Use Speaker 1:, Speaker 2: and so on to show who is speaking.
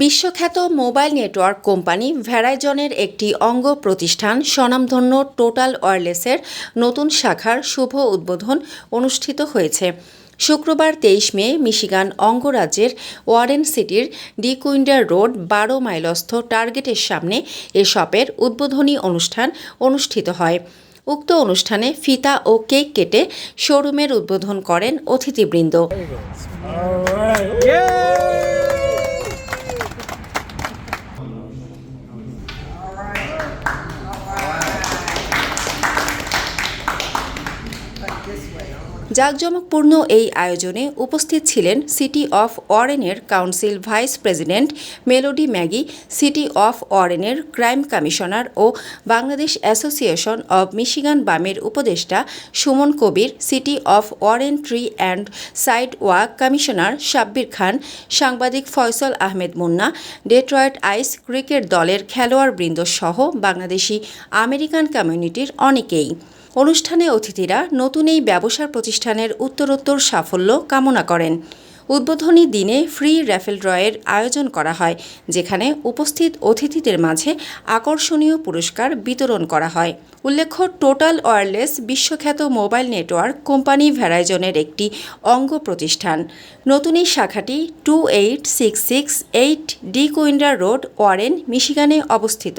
Speaker 1: বিশ্বখ্যাত mobile network company ভ্যারাইজনের একটি অঙ্গ প্রতিষ্ঠান স্বনামধন্য টোটাল ওয়ারলেসের নতুন শাখার শুভ উদ্বোধন অনুষ্ঠিত হয়েছে। শুক্রবার তেইশ মে মিশিগান অঙ্গরাজ্যের ওয়ারেন সিটির ডি কুইন্ডার রোড বারো মাইলস্থ টার্গেটের সামনে এ শপের উদ্বোধনী অনুষ্ঠান অনুষ্ঠিত হয়। উক্ত অনুষ্ঠানে ফিতা ও কেক কেটে শোরুমের উদ্বোধন করেন অতিথিবৃন্দ।
Speaker 2: Amen.
Speaker 1: জাঁকজমকপূর্ণ এই আয়োজনে উপস্থিত ছিলেন city of অরেনের council vice president Melody Maggie, city of অরেনের crime commissioner ও বাংলাদেশ অ্যাসোসিয়েশন অব মিশিগান বামের উপদেষ্টা Suman Kabir, city of Warren tree and sidewalk commissioner Sabbir Khan, সাংবাদিক Faisal Ahmed Munna, Detroit ice cricket দলের খেলোয়াড়বৃন্দ সহ Bangladeshi American কমিউনিটির অনেকেই। অনুষ্ঠানে অতিথিরা নতুন এই ব্যবসার প্রতিষ্ঠানের উত্তরোত্তর সাফল্য কামনা করেন। উদ্বোধনী দিনে ফ্রি র্যাফেল ড্রয়ের আয়োজন করা হয়, যেখানে উপস্থিত অতিথিদের মাঝে আকর্ষণীয় পুরস্কার বিতরণ করা হয়। উল্লেখ্য, টোটাল ওয়্যারলেস বিশ্বখ্যাত মোবাইল নেটওয়ার্ক কোম্পানি ভ্যারাইজনের একটি অঙ্গ প্রতিষ্ঠান। নতুন এই শাখাটি two eight six six eight Dequindre road, Warren, মিশিগানে অবস্থিত।